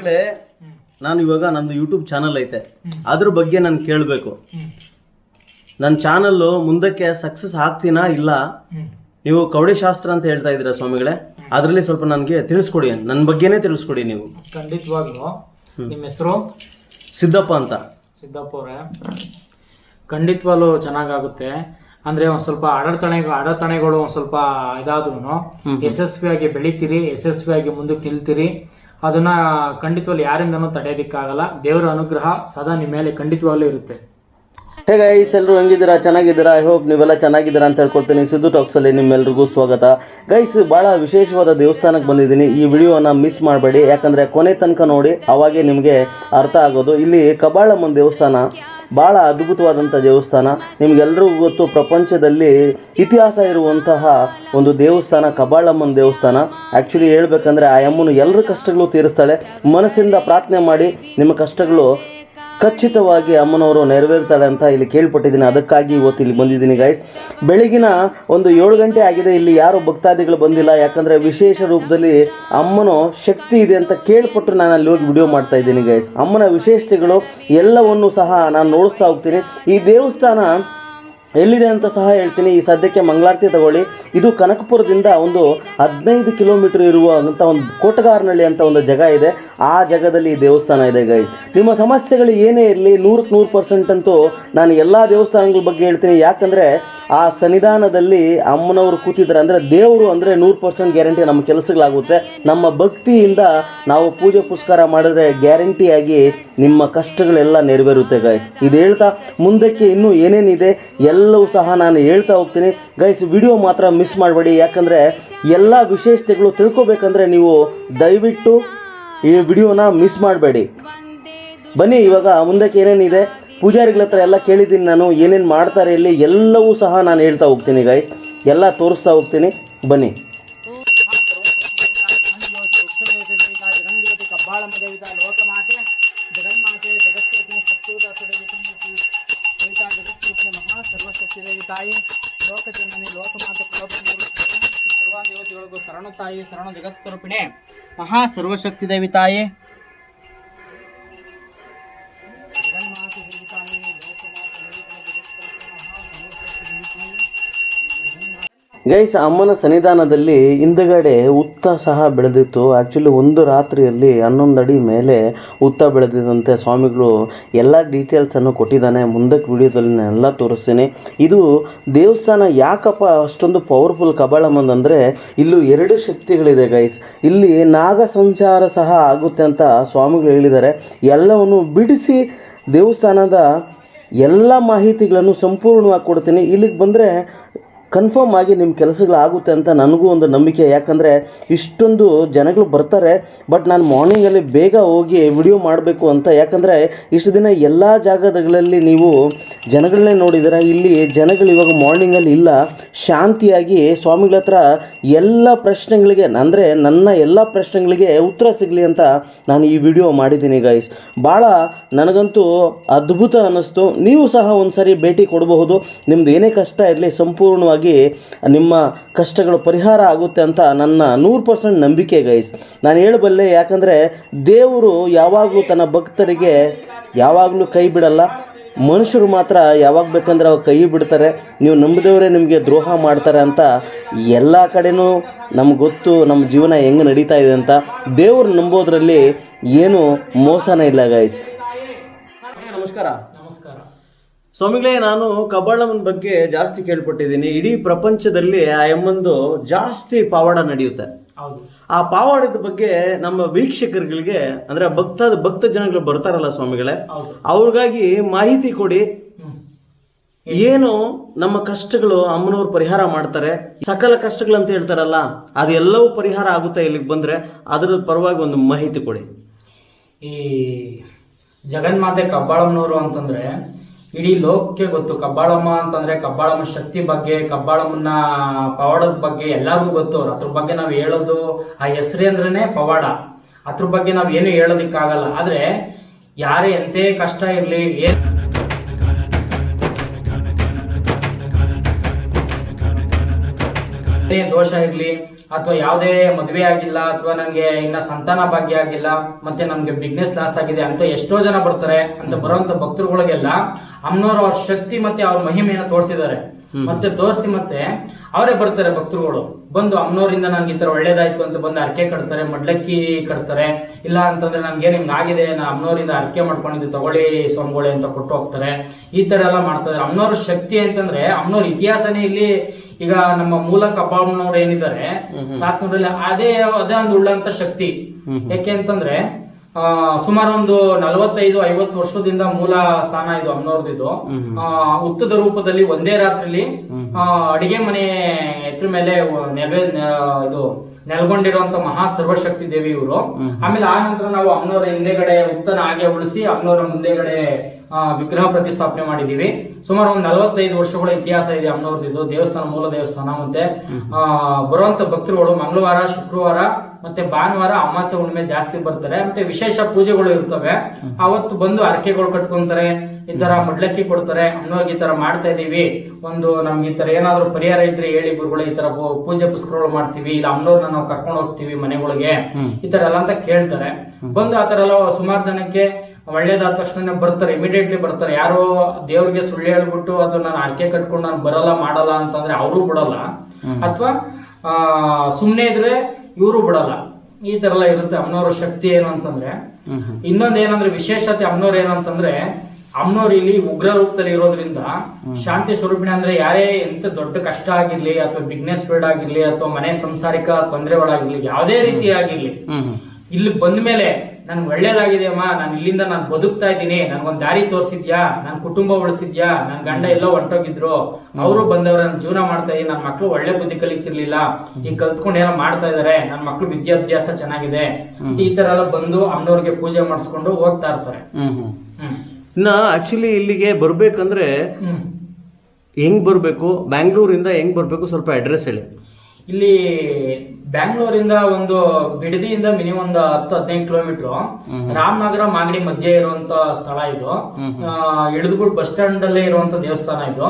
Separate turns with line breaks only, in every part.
ಸ್ವಾಮಿಗಳೇ ನಾನು ಇವಾಗ ನಂದು ಯೂಟ್ಯೂಬ್ ಚಾನಲ್ ಐತೆ. ಅದ್ರ ಬಗ್ಗೆ ನಾನು ಕೇಳಬೇಕು. ನನ್ನ ಚಾನಲ್ಲು ಮುಂದಕ್ಕೆ ಸಕ್ಸಸ್ ಆಗ್ತೀನಾ ಇಲ್ಲ? ನೀವು ಕೌಡಿಶಾಸ್ತ್ರ ಅಂತ ಹೇಳ್ತಾ ಇದ್ದೀರಾ ಸ್ವಾಮಿಗಳೇ? ಅದರಲ್ಲಿ ಸ್ವಲ್ಪ ನನಗೆ ತಿಳಿಸ್ಕೊಡಿ. ನನ್ನ ಬಗ್ಗೆನೇ ತಿಳಿಸ್ಕೊಡಿ ನೀವು.
ಖಂಡಿತವಾಗ್ಲೂ. ನಿಮ್ಮ ಹೆಸರು?
ಸಿದ್ದಪ್ಪ ಅಂತ.
ಸಿದ್ದಪ್ಪ ಅವರೇ. ಖಂಡಿತವಾಗ್ಲೂ ಚೆನ್ನಾಗಾಗುತ್ತೆ. ಅಂದ್ರೆ ಒಂದ್ ಸ್ವಲ್ಪ ಅಡತಣೆ ಅಡತಣೆಗಳು ಒಂದ್ ಸ್ವಲ್ಪ ಇದಾದ್ರು ಯಶಸ್ವಿಯಾಗಿ ಬೆಳಿತೀರಿ ಯಶಸ್ವಿಯಾಗಿ ಮುಂದಕ್ಕೆ ನಿಲ್ತೀರಿ. ಅದನ್ನ ಖಂಡಿತವಾಗ್ಲು ಯಾರಿಂದನೂ ತಡೆಯೋದಿಕ್ಕಾಗಲ್ಲ. ದೇವರ ಅನುಗ್ರಹ ಸದಾ ನಿಮ್ಮ ಮೇಲೆ ಖಂಡಿತವಾಗ್ಲೂ ಇರುತ್ತೆ.
ಹೇಗೆ ಗೈಸ್ ಎಲ್ಲರೂ ಹೆಂಗಿದ್ದೀರಾ? ಚೆನ್ನಾಗಿದ್ದೀರಾ? ಐ ಹೋಪ್ ನೀವೆಲ್ಲ ಚೆನ್ನಾಗಿದ್ದೀರಾ ಅಂತ ಹೇಳ್ಕೊಡ್ತೀನಿ. ಸಿದ್ದು ಟಾಕ್ಸಲ್ಲಿ ನಿಮ್ಮೆಲ್ರಿಗೂ ಸ್ವಾಗತ. ಗೈಸ್ ಭಾಳ ವಿಶೇಷವಾದ ದೇವಸ್ಥಾನಕ್ಕೆ ಬಂದಿದ್ದೀನಿ. ಈ ವಿಡಿಯೋನ ಮಿಸ್ ಮಾಡಬೇಡಿ. ಯಾಕಂದರೆ ಕೊನೆ ತನಕ ನೋಡಿ ಅವಾಗೆ ನಿಮಗೆ ಅರ್ಥ ಆಗೋದು. ಇಲ್ಲಿ ಕಬಾಳಮ್ಮನ ದೇವಸ್ಥಾನ. ಭಾಳ ಅದ್ಭುತವಾದಂಥ ದೇವಸ್ಥಾನ. ನಿಮಗೆಲ್ಲರಿಗೂ ಗೊತ್ತು, ಪ್ರಪಂಚದಲ್ಲಿ ಇತಿಹಾಸ ಇರುವಂತಹ ಒಂದು ದೇವಸ್ಥಾನ, ಕಬಾಳಮ್ಮನ ದೇವಸ್ಥಾನ. ಆ್ಯಕ್ಚುಲಿ ಹೇಳ್ಬೇಕಂದ್ರೆ ಆ ಅಮ್ಮನು ಎಲ್ಲರ ಕಷ್ಟಗಳು ತೀರಿಸ್ತಾಳೆ. ಮನಸ್ಸಿಂದ ಪ್ರಾರ್ಥನೆ ಮಾಡಿ ನಿಮ್ಮ ಕಷ್ಟಗಳು ಖಚಿತವಾಗಿ ಅಮ್ಮನವರು ನೆರವೇರ್ತಾರೆ ಅಂತ ಇಲ್ಲಿ ಕೇಳ್ಪಟ್ಟಿದ್ದೀನಿ. ಅದಕ್ಕಾಗಿ ಇವತ್ತು ಇಲ್ಲಿ ಬಂದಿದ್ದೀನಿ ಗೈಸ್ ಬೆಳಗಿನ ಒಂದು ಏಳು ಗಂಟೆ ಆಗಿದೆ. ಇಲ್ಲಿ ಯಾರು ಭಕ್ತಾದಿಗಳು ಬಂದಿಲ್ಲ. ಯಾಕಂದರೆ ವಿಶೇಷ ರೂಪದಲ್ಲಿ ಅಮ್ಮನ ಶಕ್ತಿ ಇದೆ ಅಂತ ಕೇಳ್ಪಟ್ಟು ನಾನು ಅಲ್ಲಿ ಹೋಗಿ ವಿಡಿಯೋ ಮಾಡ್ತಾ ಇದ್ದೀನಿ ಗೈಸ್ ಅಮ್ಮನ ವಿಶೇಷತೆಗಳು ಎಲ್ಲವನ್ನು ಸಹ ನಾನು ನೋಡಿಸ್ತಾ ಹೋಗ್ತೀನಿ. ಈ ದೇವಸ್ಥಾನ ಎಲ್ಲಿದೆ ಅಂತ ಸಹ ಹೇಳ್ತೀನಿ. ಈ ಸದ್ಯಕ್ಕೆ ಮಂಗಳಾರತಿ ತಗೊಳ್ಳಿ. ಇದು ಕನಕಪುರದಿಂದ ಒಂದು ಹದಿನೈದು ಕಿಲೋಮೀಟರ್ ಇರುವಂಥ ಒಂದು ಕೋಟಗಾರನಹಳ್ಳಿ ಅಂತ ಒಂದು ಜಾಗ ಇದೆ. ಆ ಜಾಗದಲ್ಲಿ ಈ ದೇವಸ್ಥಾನ ಇದೆ ಗೈಸ್ ನಿಮ್ಮ ಸಮಸ್ಯೆಗಳು ಏನೇ ಇರಲಿ, ನೂರಕ್ಕೆ ನೂರು ಪರ್ಸೆಂಟ್ ಅಂತೂ ನಾನು ಎಲ್ಲ ದೇವಸ್ಥಾನಗಳ ಬಗ್ಗೆ ಹೇಳ್ತೀನಿ. ಯಾಕಂದರೆ ಆ ಸನ್ನಿಧಾನದಲ್ಲಿ ಅಮ್ಮನವರು ಕೂತಿದ್ದಾರೆ ಅಂದರೆ ದೇವರು ಅಂದರೆ ನೂರು ಪರ್ಸೆಂಟ್ ಗ್ಯಾರಂಟಿ ನಮ್ಮ ಕೆಲಸಗಳಾಗುತ್ತೆ. ನಮ್ಮ ಭಕ್ತಿಯಿಂದ ನಾವು ಪೂಜೆ ಪುಸ್ಕಾರ ಮಾಡಿದ್ರೆ ಗ್ಯಾರಂಟಿಯಾಗಿ ನಿಮ್ಮ ಕಷ್ಟಗಳೆಲ್ಲ ನೆರವೇರುತ್ತೆ ಗೈಸ್ ಇದು ಹೇಳ್ತಾ ಮುಂದಕ್ಕೆ ಇನ್ನೂ ಏನೇನಿದೆ ಎಲ್ಲವೂ ಸಹ ನಾನು ಹೇಳ್ತಾ ಹೋಗ್ತೀನಿ. ಗೈಸ್ ವಿಡಿಯೋ ಮಾತ್ರ ಮಿಸ್ ಮಾಡಬೇಡಿ. ಯಾಕಂದರೆ ಎಲ್ಲ ವಿಶೇಷತೆಗಳು ತಿಳ್ಕೊಬೇಕಂದ್ರೆ ನೀವು ದಯವಿಟ್ಟು ಈ ವಿಡಿಯೋನ ಮಿಸ್ ಮಾಡಬೇಡಿ. ಬನ್ನಿ, ಇವಾಗ ಮುಂದಕ್ಕೆ ಏನೇನಿದೆ? ಪೂಜಾರಿಗಳ ಹತ್ರ ಎಲ್ಲ ಕೇಳಿದ್ದೀನಿ ನಾನು, ಏನೇನು ಮಾಡ್ತಾರೆ ಇಲ್ಲಿ, ಎಲ್ಲವೂ ಸಹ ನಾನು ಹೇಳ್ತಾ ಹೋಗ್ತೀನಿ ಗೈಸ್ ಎಲ್ಲ ತೋರಿಸ್ತಾ ಹೋಗ್ತೀನಿ. ಬನ್ನಿ.
ಶರಣ ತಾಯಿ ಶರಣ ಜಗತ್ಸ್ವರೂಪಿಣೆ ಮಹಾ ಸರ್ವಶಕ್ತಿ ದೇವಿ ತಾಯಿ
ಗೈಸ್, ಅಮ್ಮನ ಸನ್ನಿಧಾನದಲ್ಲಿ ಹಿಂದಗಡೆ ಉತ್ತ ಸಹ ಬೆಳೆದಿತ್ತು. ಆ್ಯಕ್ಚುಲಿ ಒಂದು ರಾತ್ರಿಯಲ್ಲಿ ಹನ್ನೊಂದು ಅಡಿ ಮೇಲೆ ಉತ್ತ ಬೆಳೆದಿದ್ದಂತೆ ಸ್ವಾಮಿಗಳು ಎಲ್ಲ ಡೀಟೇಲ್ಸನ್ನು ಕೊಟ್ಟಿದ್ದಾನೆ. ಮುಂದಕ್ಕೆ ವಿಡಿಯೋದಲ್ಲಿ ಎಲ್ಲ ತೋರಿಸ್ತೀನಿ. ಇದು ದೇವಸ್ಥಾನ ಯಾಕಪ್ಪ ಅಷ್ಟೊಂದು ಪವರ್ಫುಲ್ ಕಬಾಳಮ್ಮಂದು ಅಂದರೆ ಇಲ್ಲೂ ಎರಡು ಶಕ್ತಿಗಳಿದೆ ಗೈಸ್. ಇಲ್ಲಿ ನಾಗ ಸಂಚಾರ ಸಹ ಆಗುತ್ತೆ ಅಂತ ಸ್ವಾಮಿಗಳು ಹೇಳಿದ್ದಾರೆ. ಎಲ್ಲವನ್ನು ಬಿಡಿಸಿ ದೇವಸ್ಥಾನದ ಎಲ್ಲ ಮಾಹಿತಿಗಳನ್ನು ಸಂಪೂರ್ಣವಾಗಿ ಕೊಡ್ತೀನಿ. ಇಲ್ಲಿಗೆ ಬಂದರೆ ಕನ್ಫರ್ಮ್ ಆಗಿ ನಿಮ್ಮ ಕೆಲಸಗಳಾಗುತ್ತೆ ಅಂತ ನನಗೂ ಒಂದು ನಂಬಿಕೆ. ಯಾಕಂದರೆ ಇಷ್ಟೊಂದು ಜನಗಳು ಬರ್ತಾರೆ ಬಟ್ ನಾನು ಮಾರ್ನಿಂಗಲ್ಲಿ ಬೇಗ ಹೋಗಿ ವಿಡಿಯೋ ಮಾಡಬೇಕು ಅಂತ. ಯಾಕಂದರೆ ಇಷ್ಟು ದಿನ ಎಲ್ಲ ಜಾಗಗಳಲ್ಲಿ ನೀವು ಜನಗಳನ್ನೇ ನೋಡಿದರೆ ಇಲ್ಲಿ ಜನಗಳು ಇವಾಗ ಮಾರ್ನಿಂಗಲ್ಲಿ ಇಲ್ಲ, ಶಾಂತಿಯಾಗಿ ಸ್ವಾಮಿಗಳ ಹತ್ರ ಎಲ್ಲ ಪ್ರಶ್ನೆಗಳಿಗೆ, ಅಂದರೆ ನನ್ನ ಎಲ್ಲ ಪ್ರಶ್ನೆಗಳಿಗೆ ಉತ್ತರ ಸಿಗಲಿ ಅಂತ ನಾನು ಈ ವಿಡಿಯೋ ಮಾಡಿದ್ದೀನಿ ಗೈಸ್ ಭಾಳ ನನಗಂತೂ ಅದ್ಭುತ ಅನ್ನಿಸ್ತು. ನೀವು ಸಹ ಒಂದು ಸಾರಿ ಭೇಟಿ ಕೊಡಬಹುದು. ನಿಮ್ದು ಏನೇ ಕಷ್ಟ ಇರಲಿ, ಸಂಪೂರ್ಣವಾಗಿ ನಿಮ್ಮ ಕಷ್ಟಗಳು ಪರಿಹಾರ ಆಗುತ್ತೆ ಅಂತ ನನ್ನ ನೂರು ಪರ್ಸೆಂಟ್ ನಂಬಿಕೆ ಗೈಸ್ ನಾನು ಹೇಳಬಲ್ಲೆ ಯಾಕಂದರೆ ದೇವರು ಯಾವಾಗಲೂ ತನ್ನ ಭಕ್ತರಿಗೆ ಯಾವಾಗಲೂ ಕೈ ಬಿಡಲ್ಲ. ಮನುಷ್ಯರು ಮಾತ್ರ ಯಾವಾಗ ಬೇಕಂದ್ರೆ ಅವ್ರು ಕೈ ಬಿಡ್ತಾರೆ. ನೀವು ನಂಬಿದವರೇ ನಿಮಗೆ ದ್ರೋಹ ಮಾಡ್ತಾರೆ ಅಂತ ಎಲ್ಲ ಕಡೆನೂ ನಮ್ಗೆ ಗೊತ್ತು ನಮ್ಮ ಜೀವನ ಹೆಂಗೆ ನಡೀತಾ ಇದೆ ಅಂತ. ದೇವ್ರು ನಂಬೋದ್ರಲ್ಲಿ ಏನು ಮೋಸನೇ ಇಲ್ಲ ಗೈಸ್ ನಮಸ್ಕಾರ. ಸ್ವಾಮಿಗಳೇ ನಾನು ಕಬ್ಬಾಳಮ್ಮನ ಬಗ್ಗೆ ಜಾಸ್ತಿ ಕೇಳ್ಪಟ್ಟಿದ್ದೀನಿ. ಇಡೀ ಪ್ರಪಂಚದಲ್ಲಿ ಆ ಎಮ್ಮಂದು ಜಾಸ್ತಿ ಪಾವಾಡ ನಡೆಯುತ್ತೆ. ಆ ಪಾವಾಡದ ಬಗ್ಗೆ ನಮ್ಮ ವೀಕ್ಷಕರುಗಳಿಗೆ ಅಂದ್ರೆ ಭಕ್ತ ಭಕ್ತ ಜನಗಳು ಬರ್ತಾರಲ್ಲ ಸ್ವಾಮಿಗಳೇ ಅವ್ರಿಗಾಗಿ ಮಾಹಿತಿ ಕೊಡಿ. ಏನು ನಮ್ಮ ಕಷ್ಟಗಳು ಅಮ್ಮನವ್ರು ಪರಿಹಾರ ಮಾಡ್ತಾರೆ? ಸಕಲ ಕಷ್ಟಗಳು ಅಂತ ಹೇಳ್ತಾರಲ್ಲ ಅದೆಲ್ಲವೂ ಪರಿಹಾರ ಆಗುತ್ತೆ ಇಲ್ಲಿಗೆ ಬಂದ್ರೆ. ಅದರ ಪರವಾಗಿ ಒಂದು ಮಾಹಿತಿ ಕೊಡಿ.
ಈ ಜಗನ್ಮಾತೆ ಕಬ್ಬಾಳಮ್ಮನವರು ಅಂತಂದ್ರೆ ಇಡೀ ಲೋಕಕ್ಕೆ ಗೊತ್ತು. ಕಬ್ಬಾಳಮ್ಮ ಅಂತಂದ್ರೆ ಕಬ್ಬಾಳಮ್ಮ ಶಕ್ತಿ ಬಗ್ಗೆ ಕಬ್ಬಾಳಮ್ಮನ ಪವಾಡದ ಬಗ್ಗೆ ಎಲ್ಲರಿಗೂ ಗೊತ್ತು. ಅವ್ರು ಅದ್ರ ಬಗ್ಗೆ ನಾವು ಹೇಳೋದು ಆ ಹೆಸರೇ ಅಂದ್ರೇನೆ ಪವಾಡ. ಅದ್ರ ಬಗ್ಗೆ ನಾವು ಏನು ಹೇಳೋದಿಕ್ಕಾಗಲ್ಲ. ಆದ್ರೆ ಯಾರೇ ಎಂತೆ ಕಷ್ಟ ಇರಲಿ ಏನ್ ದೋಷ ಇರ್ಲಿ ಅಥವಾ ಯಾವುದೇ ಮದುವೆ ಆಗಿಲ್ಲ ಅಥವಾ ನನಗೆ ಇನ್ನ ಸಂತಾನ ಭಾಗ್ಯ ಆಗಿಲ್ಲ ಮತ್ತೆ ನನಗೆ ಬಿಸ್ನೆಸ್ ಲಾಸ್ ಆಗಿದೆ ಅಂತ ಎಷ್ಟೋ ಜನ ಬರ್ತಾರೆ ಅಂತ ಬರುವಂತ ಭಕ್ತರುಗಳಿಗೆಲ್ಲ ಅಮ್ಮನವ್ರ ಅವ್ರ ಶಕ್ತಿ ಮತ್ತೆ ಅವ್ರ ಮಹಿಮೆಯನ್ನು ತೋರಿಸಿದ್ದಾರೆ. ಮತ್ತೆ ತೋರಿಸಿ ಮತ್ತೆ ಅವರೇ ಬರ್ತಾರೆ ಭಕ್ತರುಗಳು. ಬಂದು ಅಮ್ಮನವರಿಂದ ನನ್ಗೆ ಈ ತರ ಒಳ್ಳೇದಾಯ್ತು ಅಂತ ಬಂದು ಅರ್ಕೆ ಕಟ್ತಾರೆ ಮಡ್ಲಕ್ಕಿ ಕಟ್ತಾರೆ ಇಲ್ಲ ಅಂತಂದ್ರೆ ನನ್ಗೆ ಹಿಂಗ್ ಆಗಿದೆ ನಾ ಅಮ್ಮನವರಿಂದ ಅರ್ಕೆ ಮಾಡ್ಕೊಂಡಿದ್ದು ತಗೊಳ್ಳಿ ಸ್ವಾಮಿಗಳೇ ಅಂತ ಕೊಟ್ಟು ಹೋಗ್ತಾರೆ. ಈ ತರ ಎಲ್ಲ ಮಾಡ್ತಾರೆ ಅಮ್ಮನವ್ರ ಶಕ್ತಿ ಅಂತಂದ್ರೆ ಅಮ್ಮನವ್ರ ಇತಿಹಾಸನೇ ಇಲ್ಲಿ ಈಗ ನಮ್ಮ ಮೂಲ ಕಬಾಬ್ನವ್ರು ಏನಿದ್ದಾರೆ ಸಾತ್ನೂರಲ್ಲಿ ಅದೇ ಅದೇ ಒಂದು ಉಳ್ಳಂತ ಶಕ್ತಿ. ಯಾಕೆ ಅಂತಂದ್ರೆ ಸುಮಾರು ಒಂದು ನಲವತ್ತೈದು ಐವತ್ತು ವರ್ಷದಿಂದ ಮೂಲ ಸ್ಥಾನ ಇದು ಅಮ್ಮನವ್ರದ್ದು ಆ, ಉತ್ತದ ರೂಪದಲ್ಲಿ ಒಂದೇ ರಾತ್ರಿಲಿ ಅಡಿಗೆ ಮನೆ ಎತ್ರ ಮೇಲೆ ನೆಲವೆ ಇದು ನೆಲ್ಗೊಂಡಿರುವಂತ ಮಹಾ ಸರ್ವಶಕ್ತಿ ದೇವಿ ಇವರು. ಆಮೇಲೆ ಆ ನಂತರ ನಾವು ಅಮ್ಮನವರ ಹಿಂದೆಗಡೆ ಉತ್ತನ ಹಾಗೆ ಉಳಿಸಿ ಅಮ್ಮನವರ ಮುಂದೆಗಡೆ ವಿಗ್ರಹ ಪ್ರತಿಷ್ಠಾಪನೆ ಮಾಡಿದೀವಿ ಸುಮಾರು ಒಂದು ನಲವತ್ತೈದು ವರ್ಷಗಳ ಇತಿಹಾಸ ಇದೆ ಅಮ್ಮನವ್ರದ್ದು ದೇವಸ್ಥಾನ ಮೂಲ ದೇವಸ್ಥಾನ ಮತ್ತೆ ಆ, ಬರುವಂತ ಭಕ್ತರುಗಳು ಮಂಗಳವಾರ ಶುಕ್ರವಾರ ಮತ್ತೆ ಭಾನುವಾರ ಅಮಾವಾಸ್ಯೆ ಹುಣ್ಣಿಮೆ ಜಾಸ್ತಿ ಬರ್ತಾರೆ. ಮತ್ತೆ ವಿಶೇಷ ಪೂಜೆಗಳು ಇರ್ತವೆ. ಅವತ್ತು ಬಂದು ಅರಕೆಗಳು ಕಟ್ಕೊಂತಾರೆ. ಈ ತರ ಮಡ್ಲಕ್ಕಿ ಕೊಡ್ತಾರೆ. ಅಮ್ಮನವ್ರಿಗೆ ಈ ತರ ಮಾಡ್ತಾ ಇದೀವಿ ಒಂದು ನಮ್ಗೆ ಈ ತರ ಏನಾದ್ರು ಪರಿಹಾರ ಇದ್ರೆ ಹೇಳಿ ಗುರುಗಳು ಈ ತರ ಪೂಜೆ ಪುಸ್ತಕಗಳು ಮಾಡ್ತೀವಿ. ಇಲ್ಲ ಅಮ್ಮನವ್ರನ್ನ ನಾವು ಕರ್ಕೊಂಡು ಹೋಗ್ತೀವಿ ಮನೆಗಳಿಗೆ. ಈ ತರ ಎಲ್ಲ ಅಂತ ಕೇಳ್ತಾರೆ. ಬಂದು ಆ ತರ ಎಲ್ಲ ಸುಮಾರು ಜನಕ್ಕೆ ಒಳ್ಳೇದಾದ ತಕ್ಷಣ ಬರ್ತಾರೆ ಇಮಿಡಿಯೇಟ್ಲಿ ಬರ್ತಾರೆ. ಯಾರೋ ದೇವ್ರಿಗೆ ಸುಳ್ಳು ಹೇಳ್ಬಿಟ್ಟು ಅಥವಾ ನಾನು ಅಡಿಕೆ ಕಟ್ಕೊಂಡು ನಾನು ಬರಲ್ಲ ಮಾಡಲ್ಲ ಅಂತಂದ್ರೆ ಅವರು ಬಿಡಲ್ಲ. ಅಥವಾ ಸುಮ್ಮನೆ ಇದ್ರೆ ಇವರು ಬಿಡಲ್ಲ. ಈ ತರ ಎಲ್ಲ ಇರುತ್ತೆ ಅಮ್ಮನವ್ರ ಶಕ್ತಿ ಏನು ಅಂತಂದ್ರೆ. ಇನ್ನೊಂದ್ ಏನಂದ್ರೆ ವಿಶೇಷತೆ ಅಮ್ಮನವ್ರ ಏನಂತಂದ್ರೆ ಅಂತಂದ್ರೆ ಅಮ್ಮನವ್ರು ಇಲ್ಲಿ ಉಗ್ರ ರೂಪದಲ್ಲಿ ಇರೋದ್ರಿಂದ ಶಾಂತಿ ಸ್ವರೂಪಿಣಿ ಅಂದ್ರೆ ಯಾರೇ ಎಂತ ದೊಡ್ಡ ಕಷ್ಟ ಆಗಿರ್ಲಿ ಅಥವಾ ಬಿಗ್ನೆಸ್ ಫೀಲ್ಡ್ ಆಗಿರ್ಲಿ ಅಥವಾ ಮನೆ ಸಂಸಾರಿಕ ತೊಂದರೆಗಳಾಗಿರ್ಲಿ ಯಾವುದೇ ರೀತಿ ಆಗಿರ್ಲಿ ಇಲ್ಲಿ ಬಂದ ಮೇಲೆ ನನ್ಗೆ ಒಳ್ಳೇದಾಗಿದೆ ಅಮ್ಮ ನಾನು ಇಲ್ಲಿಂದ ನಾನು ಬದುಕ್ತಾ ಇದ್ದೀನಿ. ನನ್ಗೊಂದ್ ದಾರಿ ತೋರಿಸಿದ್ಯಾ? ನನ್ ಕುಟುಂಬ ಉಳಿಸಿದ್ಯಾ? ನನ್ ಗಂಡ ಎಲ್ಲೋ ಹೊಂಟೋಗಿದ್ರು ಅವರು ಬಂದವ್ರ ನನ್ನ ಜೀವನ ಮಾಡ್ತಾ ಇದ್ದೀನಿ. ನನ್ನ ಮಕ್ಳು ಒಳ್ಳೆ ಬುದ್ಧಿ ಕಲಿತಿರ್ಲಿಲ್ಲ. ಈಗ ಕಲ್ತ್ಕೊಂಡು ಏನೋ ಮಾಡ್ತಾ ಇದಾರೆ. ನನ್ನ ಮಕ್ಳು ವಿದ್ಯಾಭ್ಯಾಸ ಚೆನ್ನಾಗಿದೆ. ಈ ತರ ಎಲ್ಲ ಬಂದು ಅಮ್ಮನವ್ರಿಗೆ ಪೂಜೆ ಮಾಡಿಸ್ಕೊಂಡು ಹೋಗ್ತಾ ಇರ್ತಾರೆ. ಹ್ಮ್
ಇನ್ನ ಆಕ್ಚುಲಿ ಇಲ್ಲಿಗೆ ಬರ್ಬೇಕಂದ್ರೆ ಹೆಂಗ್ ಬರ್ಬೇಕು? ಬ್ಯಾಂಗ್ಳೂರಿಂದ ಹೆಂಗ್ ಬರ್ಬೇಕು? ಸ್ವಲ್ಪ ಅಡ್ರೆಸ್ ಹೇಳಿ.
ಇಲ್ಲಿ ಬ್ಯಾಂಗ್ಳೂರಿಂದ ಒಂದು ಬಿಡದಿಯಿಂದ ಮಿನಿಮಮ್ ಒಂದು ಹತ್ತು ಹದಿನೈದು ಕಿಲೋಮೀಟರ್. ರಾಮನಗರ ಮಾಗಡಿ ಮಧ್ಯೆ ಇರುವಂತ ಸ್ಥಳ ಇದು. ಇಳಿದ್ಬಿಟ್ಟು ಬಸ್ ಸ್ಟ್ಯಾಂಡ್ ಅಲ್ಲೇ ಇರುವಂತ ದೇವಸ್ಥಾನ ಇದು.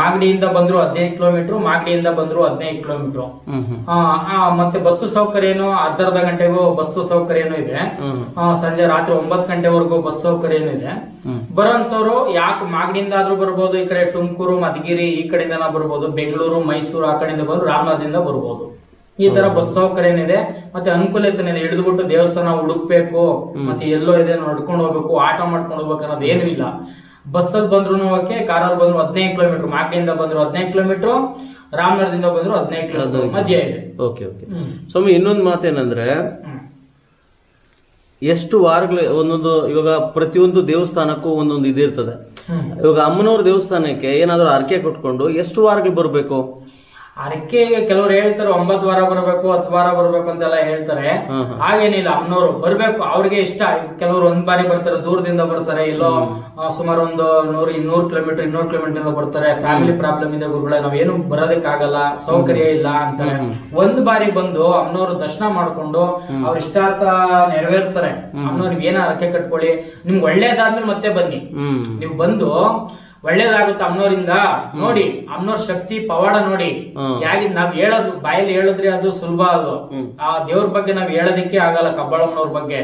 ಮಾಗಡಿಯಿಂದ ಬಂದ್ರು ಹದಿನೈದು ಕಿಲೋಮೀಟರ್ ಮಾಗಡಿಯಿಂದ ಬಂದ್ರು ಹದಿನೈದು ಕಿಲೋಮೀಟರ್. ಮತ್ತೆ ಬಸ್ಸು ಸೌಕರ್ಯನು ಅರ್ಧ ಅರ್ಧ ಗಂಟೆಗೂ ಬಸ್ಸು ಸೌಕರ್ಯನೂ ಇದೆ. ಸಂಜೆ ರಾತ್ರಿ ಒಂಬತ್ತು ಗಂಟೆವರೆಗೂ ಬಸ್ ಸೌಕರ್ಯನೂ ಇದೆ. ಬರೋಂಥವ್ರು ಯಾಕೆ ಮಾಗಡಿಯಿಂದ ಆದ್ರೂ ಬರ್ಬೋದು ಈ ಕಡೆ ತುಮಕೂರು ಮಧುಗಿರಿ ಈ ಕಡೆಯಿಂದ ಬರ್ಬೋದು ಬೆಂಗಳೂರು ಮೈಸೂರು ಆ ಕಡೆಯಿಂದ ಬಂದು ರಾಮನಾಥದಿಂದ ಬರ್ಬೋದು. ಈ ತರ ಬಸ್ ಸೌಕರ್ಯ ಏನಿದೆ ಮತ್ತೆ ಅನುಕೂಲತೆ ಇದೆ ಹಿಡಿದ್ಬಿಟ್ಟು ದೇವಸ್ಥಾನ ಹುಡುಕ್ಬೇಕು ಮತ್ತೆ ಎಲ್ಲೋ ಇದೆ ನಡ್ಕೊಂಡು ಹೋಗ್ಬೇಕು ಆಟ ಮಾಡ್ಕೊಂಡು ಹೋಗ್ಬೇಕು ಅನ್ನೋದು ಏನು ಇಲ್ಲ. ಬಸ್ಸಲ್ಲಿ ಬಂದ್ರು ಓಕೆ ಕಾರಲ್ಲಿ ಬಂದ್ರು ಹದಿನೈದು ಕಿಲೋಮೀಟರ್ ಮಾಕೆಯಿಂದ ಬಂದ್ರು ಹದಿನೈದು ಕಿಲೋಮೀಟರ್ ರಾಮನಗರದಿಂದ ಬಂದ್ರು ಹದಿನೈದು ಕಿಲೋಮೀಟರ್ ಮಧ್ಯ ಇದೆ.
Okay okay. ಸ್ವಾಮಿ ಇನ್ನೊಂದು ಮಾತೇನಂದ್ರೆ
ಏನಂದ್ರೆ
ಎಷ್ಟು ವಾರಗಳು ಒಂದೊಂದು ಇವಾಗ ಪ್ರತಿಯೊಂದು ದೇವಸ್ಥಾನಕ್ಕೂ ಒಂದೊಂದು ಇದಿರ್ತದೆ. ಇವಾಗ ಅಮ್ಮನವ್ರ ದೇವಸ್ಥಾನಕ್ಕೆ ಏನಾದ್ರು ಅರ್ಕೆ ಕೊಟ್ಕೊಂಡು ಎಷ್ಟು ವಾರಗಳು ಬರಬೇಕು?
ಅರಕೆ ಕೆಲವ್ರು ಹೇಳ್ತಾರೆ ಒಂಬತ್ತು ವಾರ ಬರಬೇಕು ಹತ್ತು ವಾರ ಬರ್ಬೇಕು ಅಂತೆಲ್ಲ ಹೇಳ್ತಾರೆ. ಹಾಗೇನಿಲ್ಲ ಅಮ್ಮನವ್ರು ಬರ್ಬೇಕು ಅವ್ರಿಗೆ ಇಷ್ಟ. ಕೆಲವರು ಒಂದ್ ಬಾರಿ ಬರ್ತಾರೆ ದೂರದಿಂದ ಬರ್ತಾರೆ ಇಲ್ಲೋ ಸುಮಾರು ಒಂದು ನೂರು ಇನ್ನೂರು ಕಿಲೋಮೀಟರ್ ಇನ್ನೂರು ಕಿಲೋಮೀಟರ್ ಬರ್ತಾರೆ. ಫ್ಯಾಮಿಲಿ ಪ್ರಾಬ್ಲಮ್ ಇದೆ ಗುರುಗಳೇ ನಾವೇನು ಬರೋದಕ್ಕಾಗಲ್ಲ ಸೌಕರ್ಯ ಇಲ್ಲ ಅಂತ ಒಂದ್ ಬಾರಿ ಬಂದು ಅಮ್ನೋರು ದರ್ಶನ ಮಾಡ್ಕೊಂಡು ಅವ್ರ ಇಷ್ಟಾರ್ಥ ನೆರವೇರ್ತಾರೆ. ಅಮ್ಮನವ್ರಿಗೆ ಏನ ಅರಕೆ ಕಟ್ಕೊಳ್ಳಿ ನಿಮ್ಗೆ ಒಳ್ಳೇದಾದ್ಮೇಲೆ ಮತ್ತೆ ಬನ್ನಿ. ನೀವು ಬಂದು ಒಳ್ಳೇದಾಗುತ್ತೆ ಅಮ್ನೋರಿಂದ. ನೋಡಿ ಅಮ್ನೋರ್ ಶಕ್ತಿ ಪವಾಡ ನೋಡಿ. ಯಾಕೆ ನಾವ್ ಹೇಳೋದು ಬಾಯಲ್ಲಿ ಹೇಳಿದ್ರೆ ಅದು ಸುಲಭ ಅದು. ಆ ದೇವ್ರ ಬಗ್ಗೆ ನಾವ್ ಹೇಳೋದಕ್ಕೆ ಆಗಲ್ಲ ಕಬ್ಬಾಳಮ್ಮನವ್ರ ಬಗ್ಗೆ.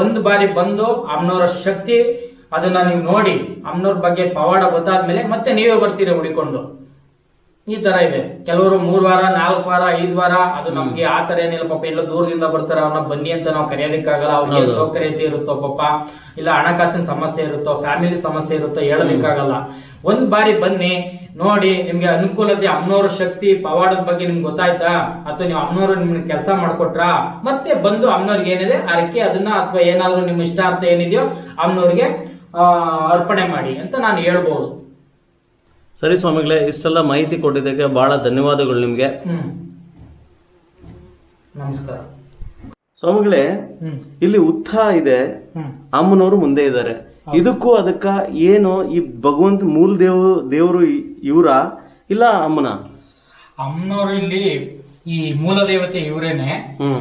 ಒಂದ್ ಬಾರಿ ಬಂದು ಅಮ್ನೋರ ಶಕ್ತಿ ಅದನ್ನ ನೀವು ನೋಡಿ. ಅಮ್ನೋರ್ ಬಗ್ಗೆ ಪವಾಡ ಗೊತ್ತಾದ್ಮೇಲೆ ಮತ್ತೆ ನೀವೇ ಬರ್ತೀರಾ ಹುಡಿಕೊಂಡು ಈ ತರ ಇದೆ. ಕೆಲವರು ಮೂರ್ ವಾರ ನಾಲ್ಕು ವಾರ ಐದ್ ವಾರ ಅದು ನಮ್ಗೆ ಆ ತರ ಏನಿಲ್ಲ ಪಾಪ. ಎಲ್ಲ ದೂರದಿಂದ ಬರ್ತಾರೆ ಅವ್ರನ್ನ ಬನ್ನಿ ಅಂತ ನಾವು ಕರೆಯೋದಕ್ಕಾಗಲ್ಲ. ಅವ್ರಿಗೆ ಸೌಕರ್ಯತೆ ಇರುತ್ತೋ ಪಾಪ. ಇಲ್ಲ ಹಣಕಾಸಿನ ಸಮಸ್ಯೆ ಇರುತ್ತೋ ಫ್ಯಾಮಿಲಿ ಸಮಸ್ಯೆ ಇರುತ್ತೋ ಹೇಳೋದಕ್ಕಾಗಲ್ಲ ಒಂದ್ ಬಾರಿ ಬನ್ನಿ ನೋಡಿ ನಿಮ್ಗೆ ಅನುಕೂಲತೆ ಅಮ್ಮನವ್ರ ಶಕ್ತಿ ಪವಾಡದ ಬಗ್ಗೆ ನಿಮ್ಗೆ ಗೊತ್ತಾಯ್ತಾ? ಅಥವಾ ನೀವು ಅಮ್ಮನವ್ರು ನಿಮ್ಗೆ ಕೆಲಸ ಮಾಡ್ಕೊಟ್ರಾ? ಮತ್ತೆ ಬಂದು ಅಮ್ಮನವ್ರಿಗೆ ಏನಿದೆ ಅರಕೆ ಅದನ್ನ ಅಥವಾ ಏನಾದ್ರು ನಿಮ್ಮ ಇಷ್ಟಾರ್ಥ ಏನಿದೆಯೋ ಅಮ್ಮನವ್ರಿಗೆ ಆ, ಅರ್ಪಣೆ ಮಾಡಿ ಅಂತ ನಾನು ಹೇಳ್ಬೋದು.
ಸರಿ ಸ್ವಾಮಿಗಳೇ ಇಷ್ಟೆಲ್ಲ ಮಾಹಿತಿ ಕೊಟ್ಟಿದ್ದಕ್ಕೆ ಬಹಳ ಧನ್ಯವಾದಗಳು ನಿಮಗೆ.
ನಮಸ್ಕಾರ.
ಸ್ವಾಮಿಗಳೇ ಇಲ್ಲಿ ಉತ್ಥ ಇದೆ. ಅಮ್ಮನವರು ಮುಂದೆ ಇದ್ದಾರೆ. ಇದಕ್ಕೂ ಅದಕ್ಕ ಏನು ಈ ಭಗವಂತ ಮೂಲ ದೇವ ದೇವರು ಇವರ ಇಲ್ಲ ಅಮ್ಮನ?
ಅಮ್ಮನವರು ಇಲ್ಲಿ ಈ ಮೂಲ ದೇವತೆ ಇವರೇನೆ.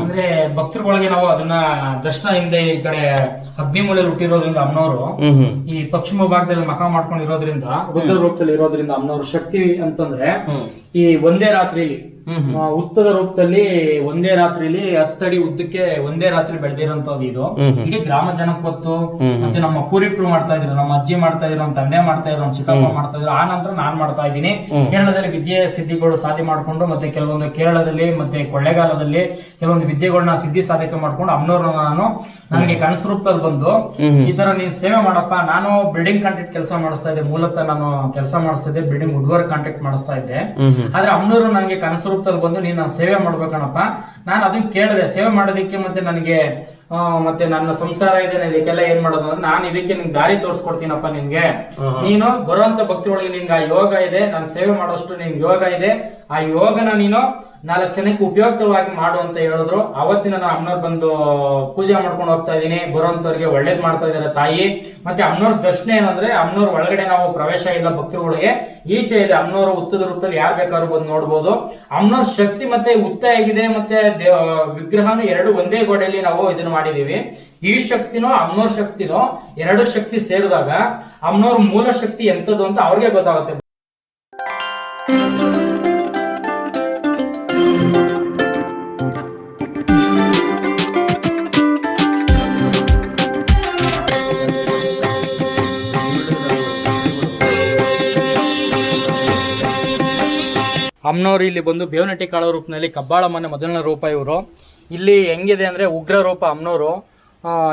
ಅಂದ್ರೆ ಭಕ್ತರುಗಳಿಗೆ ನಾವು ಅದನ್ನ ದರ್ಶನ ಹಿಂದೆ ಈ ಕಡೆ ಅಗ್ನಿಮೂಲೆಯಲ್ಲಿ ಹುಟ್ಟಿರೋದ್ರಿಂದ ಅಮ್ಮನವರು ಈ ಪಶ್ಚಿಮ ಭಾಗದಲ್ಲಿ ಮಕ ಮಾಡ್ಕೊಂಡಿರೋದ್ರಿಂದ ರುದ್ರ ರೂಪದಲ್ಲಿ ಇರೋದ್ರಿಂದ ಅಮ್ಮನವ್ರ ಶಕ್ತಿ ಅಂತಂದ್ರೆ. ಈ ಒಂದೇ ರಾತ್ರಿಲಿ ಉತ್ತದ ರೂಪದಲ್ಲಿ ಒಂದೇ ರಾತ್ರಿಲಿ ಹತ್ತಡಿ ಉದ್ದಕ್ಕೆ ಒಂದೇ ರಾತ್ರಿ ಬೆಳೆದಿರೋಂಥದ್ದು ಇದು. ಹೀಗೆ ಗ್ರಾಮ
ಜನಪತ್ತು
ಮತ್ತೆ ನಮ್ಮ ಪೂರ್ವಿಕರು ಮಾಡ್ತಾ ಇದ್ರು ನಮ್ಮ ಅಜ್ಜಿ ಮಾಡ್ತಾ ಇದ್ರು ನಮ್ಮ ತಂದೆ ಮಾಡ್ತಾ ಇದ್ರು ನಮ್ಮ ಚಿಕ್ಕಪ್ಪ ಮಾಡ್ತಾ ಇದ್ರು ಆ ನಂತರ ನಾನ್ ಮಾಡ್ತಾ ಇದ್ದೀನಿ. ಕೇರಳದಲ್ಲಿ ವಿದ್ಯೆ ಸಿದ್ಧಿಗಳು ಸಾಧಿ ಮಾಡ್ಕೊಂಡು ಮತ್ತೆ ಕೆಲವೊಂದು ಕೇರಳದಲ್ಲಿ ಮತ್ತೆ ಕೊಳ್ಳೆಗಾಲದಲ್ಲಿ ಕೆಲವೊಂದು ವಿದ್ಯೆಗಳನ್ನ ಸಿದ್ಧಿ ಸಾಧಕ ಮಾಡ್ಕೊಂಡು ಅಮ್ಮನವ್ರನ್ನ ನಾನು ನನಗೆ ಕನಸು ರೂಪದಲ್ಲಿ ಬಂದು. ಈ ತರ ನೀನ್ ಸೇವೆ ಮಾಡಪ್ಪ ನಾನು ಬಿಲ್ಡಿಂಗ್ ಕಾಂಟ್ರಾಕ್ಟ್ ಕೆಲಸ ಮಾಡಿಸ್ತಾ ಇದ್ದೆ ಮೂಲತಃ ನಾನು ಕೆಲಸ ಮಾಡಿಸ್ತಾ ಇದ್ದೆ ಬಿಲ್ಡಿಂಗ್ ವುಡ್ ವರ್ಕ್ ಕಾಂಟ್ರಾಕ್ಟ್ ಮಾಡಿಸ್ತಾ ಇದ್ದೆ. ಆದ್ರೆ ಅವನೂರು ನನಗೆ ಕನಸು ರೂಪದಲ್ಲಿ ಬಂದು ನೀನು ನಾನು ಸೇವೆ ಮಾಡ್ಬೇಕಣಪ್ಪ. ನಾನು ಅದನ್ನ ಕೇಳಿದೆ, ಸೇವೆ ಮಾಡೋದಕ್ಕೆ ಮತ್ತೆ ನನಗೆ ಮತ್ತೆ ನನ್ನ ಸಂಸಾರ ಇದೆ ನಾನು ಇದಕ್ಕೆಲ್ಲ ಏನ್ ಮಾಡೋದು ಅಂದ್ರೆ ನಾನು ಇದಕ್ಕೆ ನಿನ್ ದಾರಿ ತೋರಿಸ್ಕೊಡ್ತೀನಪ್ಪ ನಿನ್ಗೆ. ನೀನು ಬರುವಂತ ಭಕ್ತಿಯೊಳಗೆ ನಿನ್ಗೆ ಆ ಯೋಗ ಇದೆ ನಾನು ಸೇವೆ ಮಾಡೋಷ್ಟು ನಿನ್ ಯೋಗ ಇದೆ. ಆ ಯೋಗನ ನೀನು ನಾಲ್ಕು ಜನಕ್ಕೆ ಉಪಯುಕ್ತವಾಗಿ ಮಾಡು ಅಂತ ಹೇಳಿದ್ರು. ಅವತ್ತಿನ ನಾನು ಅಮ್ಮನವ್ರು ಬಂದು ಪೂಜೆ ಮಾಡ್ಕೊಂಡು ಹೋಗ್ತಾ ಇದೀನಿ. ಬರುವಂತವ್ರಿಗೆ ಒಳ್ಳೇದ್ ಮಾಡ್ತಾ ಇದಾರೆ ತಾಯಿ. ಮತ್ತೆ ಅಮ್ಮನವ್ರ ದರ್ಶನ ಏನಂದ್ರೆ ಅಮ್ಮನವ್ರ ಒಳಗಡೆ ನಾವು ಪ್ರವೇಶ ಇಲ್ಲ ಭಕ್ತಿಗಳಿಗೆ ಈಚೆ ಇದೆ ಅಮ್ಮನವ್ರ ಉತ್ತದ ರೂಪದಲ್ಲಿ ಯಾರು ಬೇಕಾದ್ರೂ ಬಂದು ನೋಡ್ಬೋದು. ಅಮ್ಮನವ್ರ ಶಕ್ತಿ ಮತ್ತೆ ಉತ್ತ ಹೇಗಿದೆ ಮತ್ತೆ ವಿಗ್ರಹನು ಎರಡು ಒಂದೇ ಗೋಡೆಯಲ್ಲಿ ನಾವು ಇದನ್ನ ಮಾಡಿದೀವಿ ಈ ಶಕ್ತಿನೋ, ಅಮ್ನೋರ್ ಶಕ್ತಿನೋ ಎರಡು ಶಕ್ತಿ ಸೇರಿದಾಗ ಅಮ್ನೋರ್ ಮೂಲ ಶಕ್ತಿ ಎಂತದ್ದು ಅಂತ ಅವ್ರಿಗೆ ಗೊತ್ತಾಗುತ್ತೆ. ಅಮ್ಮನವ್ರು ಇಲ್ಲಿ ಬಂದು ಬೇವನಟ್ಟಿ ಕಾಳ ರೂಪದಲ್ಲಿ ಕಬ್ಬಾಳಮ್ಮನ ಮೊದಲನೇ ರೂಪ ಇವರು. ಇಲ್ಲಿ ಹೆಂಗಿದೆ ಅಂದ್ರೆ ಉಗ್ರ ರೂಪ ಅಮ್ಮನವರು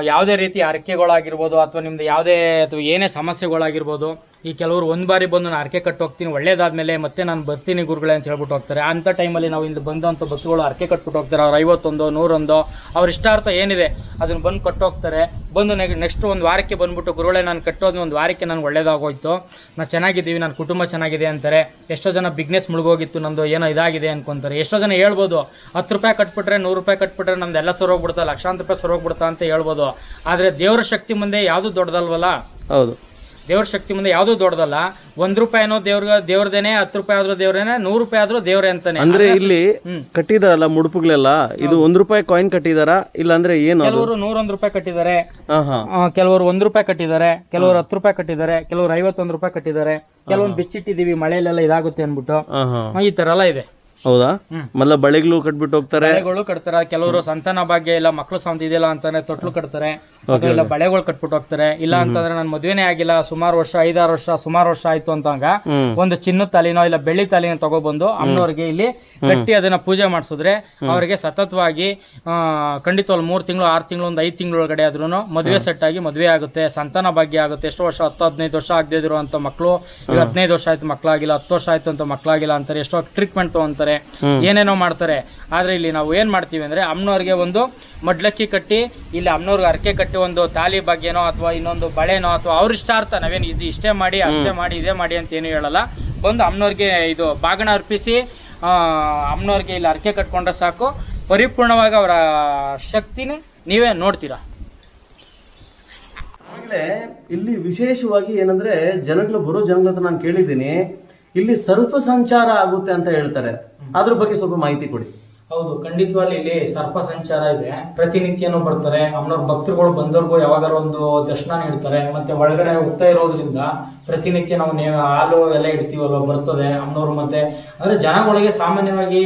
ಯಾವುದೇ ರೀತಿ ಹರಕೆಗಳಾಗಿರ್ಬೋದು ಅಥವಾ ನಿಮ್ದು ಯಾವುದೇ ಅಥವಾ ಏನೇ ಸಮಸ್ಯೆಗಳಾಗಿರ್ಬೋದು ಈ ಕೆಲವರು ಒಂದು ಬಾರಿ ಬಂದು ನಾನು ಅರಕೆ ಕಟ್ಟು ಹೋಗ್ತೀನಿ, ಒಳ್ಳೇದಾದ್ಮೇಲೆ ಮತ್ತೆ ನಾನು ಬರ್ತೀನಿ ಗುರುಗಳೇ ಅಂತ ಹೇಳ್ಬಿಟ್ಟು ಹೋಗ್ತಾರೆ. ಅಂಥ ಟೈಮಲ್ಲಿ ನಾವು ಇಲ್ಲಿ ಬಂದಂಥ ಬಸ್ಸುಗಳು ಅರಕೆ ಕಟ್ಬಿಟ್ಟು ಹೋಗ್ತಾರೆ. ಅವ್ರು ಐವತ್ತೊಂದು, ನೂರೊಂದು, ಅವ್ರ ಇಷ್ಟಾರ್ಥ ಏನಿದೆ ಅದನ್ನು ಬಂದು ಕಟ್ಟೋಗ್ತಾರೆ ಬಂದು ನೆಕ್ಸ್ಟ್ ಒಂದು ವಾರಕ್ಕೆ ಬಂದ್ಬಿಟ್ಟು ಗುರುಗಳೇ ನಾನು ಕಟ್ಟೋದು ಒಂದು ವಾರಕ್ಕೆ ನಾನು ಒಳ್ಳೇದಾಗೋಯ್ತು. ನಾನು ಚೆನ್ನಾಗಿದ್ದೀವಿ ನನ್ನ ಕುಟುಂಬ ಚೆನ್ನಾಗಿದೆ ಅಂತಾರೆ. ಎಷ್ಟೋ ಜನ ಬಿಗ್ನೆಸ್ ಮುಳುಗೋಗಿತ್ತು ನಮ್ಮದು ಏನೋ ಇದಾಗಿದೆ ಅನ್ಕೊಂತಾರೆ. ಎಷ್ಟೋ ಜನ ಹೇಳ್ಬೋದು, ಹತ್ತು ರೂಪಾಯಿ ಕಟ್ಬಿಟ್ರೆ ನೂರು ರೂಪಾಯಿ ಕಟ್ಬಿಟ್ರೆ ನಮ್ದು ಎಲ್ಲ ಸರೋಗ್ಬಿಡ್ತಾ, ಲಕ್ಷಾಂತರ ರೂಪಾಯಿ ಸರೋಗ್ಬಿಡ್ತಾ ಅಂತ ಹೇಳ್ಬೋದು. ಆದರೆ ದೇವರ ಶಕ್ತಿ ಮುಂದೆ ಯಾವುದು ದೊಡ್ಡದಲ್ವಲ್ಲ?
ಹೌದು.
ದೇವ್ರ ಶಕ್ತಿ ಮುಂದೆ ಯಾವುದೂ ದೊಡ್ಡದಲ್ಲ. ಒಂದ್ ರೂಪಾಯಿ ಅನ್ನೋ ದೇವ್ರ ದೇವ್ರದೇನೆ ಹತ್ತು ರೂಪಾಯಿ ಆದ್ರೂ ದೇವ್ರೇನೆ ನೂರು ರೂಪಾಯಿ ಆದ್ರೂ ದೇವ್ರೆ ಅಂತಾನೆ.
ಅಂದ್ರೆ ಇಲ್ಲಿ
ಹ್ಮ್.
ಕಟ್ಟಿದಾರಲ್ಲ ಮುಡುಪುಗಳೆಲ್ಲ? ಇದು ಒಂದ್ ರೂಪಾಯಿ ಕಾಯಿನ್ ಕಟ್ಟಿದಾರ? ಇಲ್ಲ ಅಂದ್ರೆ ಏನು ಅದು?
ಕೆಲವರು ನೂರೊಂದು ರೂಪಾಯಿ ಕಟ್ಟಿದ್ದಾರೆ.
ಹಾ ಹಾ.
ಆ, ಕೆಲವರು ಒಂದ್ ರೂಪಾಯಿ ಕಟ್ಟಿದ್ದಾರೆ ಕೆಲವರು ಹತ್ತು ರೂಪಾಯಿ ಕಟ್ಟಿದ್ದಾರೆ ಕೆಲವರು ಐವತ್ತೊಂದು ರೂಪಾಯಿ ಕಟ್ಟಿದ್ದಾರೆ ಕೆಲವೊಂದು ಬಿಚ್ಚಿಟ್ಟಿದೀವಿ ಮಳೆಯಲ್ಲೆಲ್ಲ ಇದಾಗುತ್ತೆ ಅನ್ಬಿಟ್ಟು
ಹಾ ಹಾ.
ಆ, ಈ ತರ ಎಲ್ಲ ಇದೆ.
ಹೌದಾ. ಮಲ್ಲ ಬಳೆಗಳು ಕಟ್ಬಿಟ್ಟು ಹೋಗ್ತಾರೆ.
ಬಳೆಗಳು ಕಟ್ತಾರೆ. ಕೆಲವರು ಸಂತಾನ ಭಾಗ್ಯ ಇಲ್ಲ ಮಕ್ಕಳು ಸಾಂತ ಇದೆಯಲ್ಲ ಅಂತಾನೆ ತೊಟ್ಲು ಕಟ್ತಾರೆ. ಅಥವಾ ಇಲ್ಲ ಬಳೆಗಳು ಕಟ್ಬಿಟ್ಟು ಹೋಗ್ತಾರೆ. ಇಲ್ಲ ಅಂತಂದ್ರೆ ನಾನು ಮದ್ವೆನೇ ಆಗಿಲ್ಲ ಸುಮಾರು ವರ್ಷ ಐದಾರು ವರ್ಷ ಸುಮಾರು ವರ್ಷ ಆಯ್ತು ಅಂತಂಗ ಒಂದು ಚಿನ್ನದ ತಾಲಿನೋ ಇಲ್ಲ ಬೆಳ್ಳಿ ತಾಲಿನ ತಗೊಬಂದು ಅಮ್ಮನವ್ರಿಗೆ ಇಲ್ಲಿ ಕಟ್ಟಿ ಅದನ್ನ ಪೂಜೆ ಮಾಡಿಸಿದ್ರೆ ಅವರಿಗೆ ಸತತವಾಗಿ ಖಂಡಿತ ಒಂದು ಮೂರ್ ತಿಂಗಳು ಆರು ತಿಂಗಳು ಒಂದು ಐದು ತಿಂಗಳ ಒಳಗಡೆ ಆದ್ರೂ ಮದುವೆ ಸೆಟ್ ಆಗಿ ಮದುವೆ ಆಗುತ್ತೆ. ಸಂತಾನ ಭಾಗ್ಯ ಆಗುತ್ತೆ. ಎಷ್ಟು ವರ್ಷ? ಹತ್ತು ಹದಿನೈದು ವರ್ಷ ಆಗದೇ ಅಂತ ಮಕ್ಕಳು ಈಗ ಹದಿನೈದು ವರ್ಷ ಆಯ್ತು ಮಕ್ಕಳಾಗಿಲ್ಲ ಹತ್ತು ವರ್ಷ ಆಯ್ತು ಅಂತ ಮಕ್ಕಳಾಗಿಲ್ಲ ಅಂತಾರೆ. ಎಷ್ಟೋ ಟ್ರೀಟ್ಮೆಂಟ್ ತಗೊಂತಾರೆ. ಏನೇನೋ ಮಾಡ್ತಾರೆ. ಆದ್ರೆ ಇಲ್ಲಿ ನಾವು ಏನ್ ಮಾಡ್ತೀವಿ ಅಂದ್ರೆ ಅಮ್ಮನವ್ರಿಗೆ ಒಂದು ಮಡ್ಲಕ್ಕಿ ಕಟ್ಟಿ ಇಲ್ಲಿ ಅಮ್ಮನವ್ರಿಗೆ ಅರಕೆ ಕಟ್ಟಿ ಒಂದು ತಾಲಿ ಬಗ್ಗೆನೋ ಅಥವಾ ಇನ್ನೊಂದು ಬಳೆನೋ ಅಥವಾ ಅವ್ರ ಇಷ್ಟಾರ್ಥ ನಾವೇನ್ ಇದು ಇಷ್ಟೇ ಮಾಡಿ ಅಷ್ಟೇ ಮಾಡಿ ಇದೇ ಮಾಡಿ ಅಂತ ಏನು ಹೇಳಲ್ಲ. ಬಂದು ಅಮ್ಮನವ್ರಿಗೆ ಇದು ಬಾಗಣ ಅರ್ಪಿಸಿ ಆ, ಅಮ್ಮನವ್ರಿಗೆ ಇಲ್ಲಿ ಅರಕೆ ಕಟ್ಕೊಂಡ್ರೆ ಸಾಕು. ಪರಿಪೂರ್ಣವಾಗಿ ಅವರ ಶಕ್ತಿನ ನೀವೇ ನೋಡ್ತೀರಾ.
ಆಮೇಲೆ ಇಲ್ಲಿ ವಿಶೇಷವಾಗಿ ಏನಂದ್ರೆ ಜನಗಳು ಬರೋ ಜನಗಳ ಹತ್ರ ನಾನು ಕೇಳಿದ್ದೀನಿ ಇಲ್ಲಿ ಸರ್ಪ ಸಂಚಾರ ಆಗುತ್ತೆ ಅಂತ ಹೇಳ್ತಾರೆ. ಅದ್ರ ಬಗ್ಗೆ ಸ್ವಲ್ಪ ಮಾಹಿತಿ ಕೊಡಿ.
ಹೌದು ಖಂಡಿತವಾಗಿ ಇಲ್ಲಿ ಸರ್ಪ ಸಂಚಾರ ಇದೆ. ಪ್ರತಿನಿತ್ಯನೂ ಬರ್ತಾರೆ. ಅಮ್ಮನವ್ರ ಭಕ್ತರುಗಳು ಬಂದವ್ರಿಗೂ ಯಾವಾಗಾರ ಒಂದು ದರ್ಶನ ನೀಡ್ತಾರೆ. ಮತ್ತೆ ಒಳಗಡೆ ಹೋಗ್ತಾ ಇರೋದ್ರಿಂದ ಪ್ರತಿನಿತ್ಯ ನಾವು ನೇ ಹಾಲು ಎಲ್ಲ ಇಡ್ತೀವಲ್ವ ಬರ್ತದೆ. ಅಮ್ಮನವ್ರು ಮತ್ತೆ ಅಂದ್ರೆ ಜನಗಳಿಗೆ ಸಾಮಾನ್ಯವಾಗಿ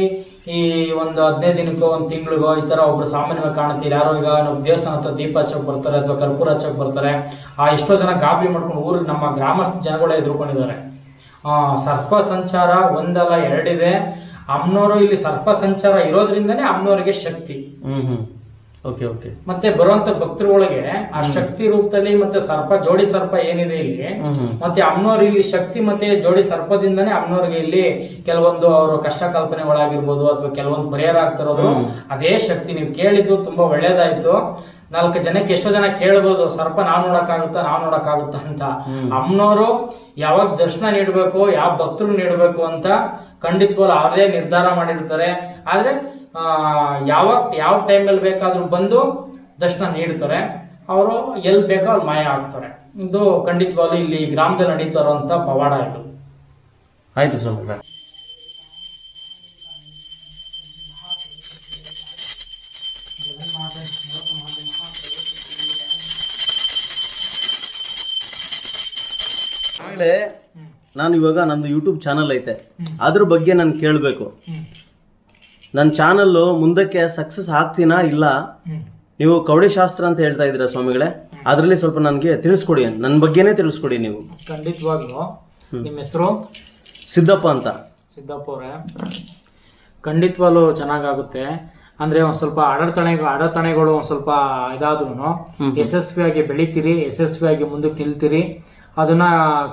ಈ ಒಂದು ಹದಿನೈದು ದಿನಕ್ಕೋ ಒಂದು ತಿಂಗಳಿಗೋ ಈ ತರ ಒಬ್ರು ಸಾಮಾನ್ಯವಾಗಿ ಕಾಣುತ್ತೀರಿ. ಯಾರೋ ಈಗ ನಾವು ದೇವಸ್ಥಾನ ಹತ್ರ ದೀಪ ಹಚ್ಚಕ್ ಬರ್ತಾರೆ ಅಥವಾ ಕರ್ಪೂರ ಹಚ್ಚಕ್ ಬರ್ತಾರೆ. ಆ ಎಷ್ಟೋ ಜನ ಗಾಬರಿ ಮಾಡ್ಕೊಂಡು ಊರಿಗೆ ನಮ್ಮ ಗ್ರಾಮಸ್ಥ ಜನಗಳೇ ಎದುರ್ಕೊಂಡಿದ್ದಾರೆ. ಸರ್ಪ ಸಂಚಾರ ಒಂದಲ್ಲ ಎರಡಿದೆ. ಅಮ್ನೋರು ಇಲ್ಲಿ ಸರ್ಪ ಸಂಚಾರ ಇರೋದ್ರಿಂದನೇ ಅಮ್ಮನವರಿಗೆ ಶಕ್ತಿ.
Okay okay.
ಮತ್ತೆ ಬರುವಂತ ಭಕ್ತರುಗಳಿಗೆ ಆ ಶಕ್ತಿ ರೂಪದಲ್ಲಿ ಮತ್ತೆ ಸರ್ಪ ಜೋಡಿ ಸರ್ಪ ಏನಿದೆ ಇಲ್ಲಿ ಮತ್ತೆ ಅಮ್ನೋರ್ ಇಲ್ಲಿ ಶಕ್ತಿ ಮತ್ತೆ ಜೋಡಿ ಸರ್ಪದಿಂದನೇ ಅಮ್ನೋರ್ಗೆ ಇಲ್ಲಿ ಕೆಲವೊಂದು ಅವರು ಕಷ್ಟ ಕಲ್ಪನೆಗಳಾಗಿರ್ಬೋದು ಅಥವಾ ಕೆಲವೊಂದು ಪರಿಹಾರ ಆಗ್ತಿರೋದು ಅದೇ ಶಕ್ತಿ. ನೀವು ಕೇಳಿದ್ದು ತುಂಬಾ ಒಳ್ಳೇದಾಯ್ತು. ನಾಲ್ಕು ಜನಕ್ಕೆ ಎಷ್ಟೋ ಜನ ಕೇಳ್ಬೋದು ಸರ್ಪ ನಾವ್ ನೋಡಕ್ಕಾಗುತ್ತಾ ನಾವ್ ನೋಡಕ್ಕಾಗುತ್ತಾ ಅಂತ. ಅಮ್ಮನವರು ಯಾವಾಗ ದರ್ಶನ ನೀಡಬೇಕು ಯಾವ ಭಕ್ತರು ನೀಡಬೇಕು ಅಂತ ಖಂಡಿತವಾಗ್ಲೂ ಅವ್ರದೇ ನಿರ್ಧಾರ ಮಾಡಿರ್ತಾರೆ. ಆದ್ರೆ ಆ, ಯಾವಾಗ ಯಾವ ಟೈಮಲ್ಲಿ ಬೇಕಾದ್ರೂ ಬಂದು ದರ್ಶನ ನೀಡ್ತಾರೆ. ಅವರು ಎಲ್ಲಿ ಬೇಕೋ ಅಲ್ಲಿ ಮಾಯ ಆಗ್ತಾರೆ. ಇದು ಖಂಡಿತವಾಗ್ಲೂ ಇಲ್ಲಿ ಗ್ರಾಮದಲ್ಲಿ ನಡೀತಾ ಇರುವಂತ ಪವಾಡ ಇದು.
ಆಯ್ತು ಸ್ವಾಮಿ. ನಾನು ಇವಾಗ ನಂದು ಯೂಟ್ಯೂಬ್ ಚಾನಲ್ ಐತೆ. ಅದ್ರ ಬಗ್ಗೆ ನಾನು ಕೇಳಬೇಕು. ನನ್ನ ಚಾನಲ್ಲು ಮುಂದಕ್ಕೆ ಸಕ್ಸಸ್ ಆಗ್ತೀನಾ ಇಲ್ಲ? ನೀವು ಕೌಡಿಶಾಸ್ತ್ರ ಅಂತ ಹೇಳ್ತಾ ಇದ್ದೀರಾ ಸ್ವಾಮಿಗಳೇ? ಅದರಲ್ಲಿ ಸ್ವಲ್ಪ ನನಗೆ ತಿಳಿಸ್ಕೊಡಿ ನನ್ನ ಬಗ್ಗೆನೇ ತಿಳಿಸ್ಕೊಡಿ ನೀವು.
ಖಂಡಿತವಾಗ್ಲೂ. ನಿಮ್ಮ ಹೆಸರು?
ಸಿದ್ದಪ್ಪ ಅಂತ.
ಸಿದ್ದಪ್ಪ ಅವರೇ. ಖಂಡಿತವಾಗ್ಲೂ ಚೆನ್ನಾಗಾಗುತ್ತೆ. ಅಂದ್ರೆ ಒಂದ್ ಸ್ವಲ್ಪ ಅಡತಣೆ ಅಡತಣೆಗಳು ಒಂದ್ ಸ್ವಲ್ಪ ಇದಾದ್ರೂ ಯಶಸ್ವಿಯಾಗಿ ಬೆಳಿತೀರಿ ಯಶಸ್ವಿಯಾಗಿ ಮುಂದಕ್ಕೆ ನಿಲ್ತೀರಿ. ಅದನ್ನ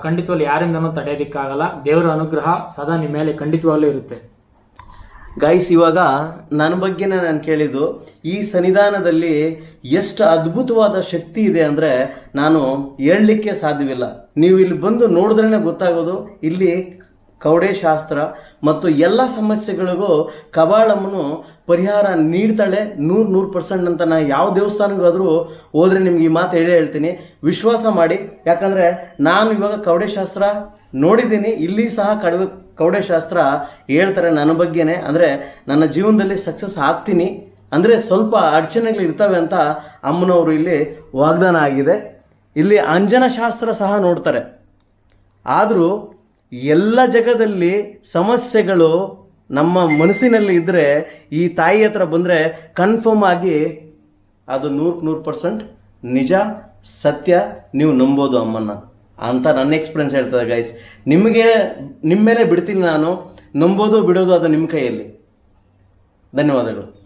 ಖಂಡಿತವಾಗ್ಲು ಯಾರಿಂದನೂ ತಡೆಯೋದಿಕ್ಕಾಗಲ್ಲ. ದೇವರ ಅನುಗ್ರಹ ಸದಾ ನಿಮ್ಮ ಮೇಲೆ ಖಂಡಿತವಾಗ್ಲೂ ಇರುತ್ತೆ.
ಗಾಯ್ಸ್ ಇವಾಗ ನನ್ನ ಬಗ್ಗೆ ನಾನು ಕೇಳಿದ್ದು, ಈ ಸನ್ನಿಧಾನದಲ್ಲಿ ಎಷ್ಟು ಅದ್ಭುತವಾದ ಶಕ್ತಿ ಇದೆ ಅಂದರೆ ನಾನು ಹೇಳಲಿಕ್ಕೆ ಸಾಧ್ಯವಿಲ್ಲ. ನೀವು ಇಲ್ಲಿ ಬಂದು ನೋಡಿದ್ರೇ ಗೊತ್ತಾಗೋದು, ಇಲ್ಲಿ ಕವಡೆ ಶಾಸ್ತ್ರ ಮತ್ತು ಎಲ್ಲ ಸಮಸ್ಯೆಗಳಿಗೂ ಕಬಾಳಮ್ಮನು ಪರಿಹಾರ ನೀಡ್ತಾಳೆ. ನೂರು ನೂರು ಪರ್ಸೆಂಟ್ ಅಂತ ನಾ ಯಾವ ದೇವಸ್ಥಾನಕ್ಕಾದರೂ ಹೋದರೆ ನಿಮ್ಗೆ ಈ ಮಾತು ಹೇಳೇ ಹೇಳ್ತೀನಿ. ವಿಶ್ವಾಸ ಮಾಡಿ. ಯಾಕಂದರೆ ನಾನು ಇವಾಗ ಕೌಡೆ ಶಾಸ್ತ್ರ ನೋಡಿದ್ದೀನಿ. ಇಲ್ಲಿ ಸಹ ಕಡವೆ ಶಾಸ್ತ್ರ ಹೇಳ್ತಾರೆ ನನ್ನ ಬಗ್ಗೆನೇ. ಅಂದರೆ ನನ್ನ ಜೀವನದಲ್ಲಿ ಸಕ್ಸಸ್ ಆಗ್ತೀನಿ. ಅಂದರೆ ಸ್ವಲ್ಪ ಅಡಚಣೆಗಳು ಇರ್ತವೆ ಅಂತ ಅಮ್ಮನವರು ಇಲ್ಲಿ ವಾಗ್ದಾನ ಆಗಿದೆ. ಇಲ್ಲಿ ಅಂಜನ ಶಾಸ್ತ್ರ ಸಹ ನೋಡ್ತಾರೆ. ಆದರೂ ಎಲ್ಲ ಜಗದಲ್ಲಿ ಸಮಸ್ಯೆಗಳು ನಮ್ಮ ಮನಸ್ಸಿನಲ್ಲಿ ಇದ್ದರೆ ಈ ತಾಯಿ ಹತ್ರ ಬಂದರೆ ಕನ್ಫರ್ಮ್ ಆಗಿ ಅದು ನೂರಕ್ಕೆ ನೂರು ಪರ್ಸೆಂಟ್ ನಿಜ, ಸತ್ಯ, ನೀವು ನಂಬೋದು ಅಮ್ಮನ್ನ ಅಂತ ನನ್ನ ಎಕ್ಸ್ಪೀರಿಯನ್ಸ್ ಹೇಳ್ತದೆ ಗೈಸ್ ನಿಮಗೆ ನಿಮ್ಮ ಮೇಲೆ ಬಿಡ್ತೀನಿ ನಾನು. ನಂಬೋದು ಬಿಡೋದು ಅದು ನಿಮ್ಮ ಕೈಯಲ್ಲಿ. ಧನ್ಯವಾದಗಳು.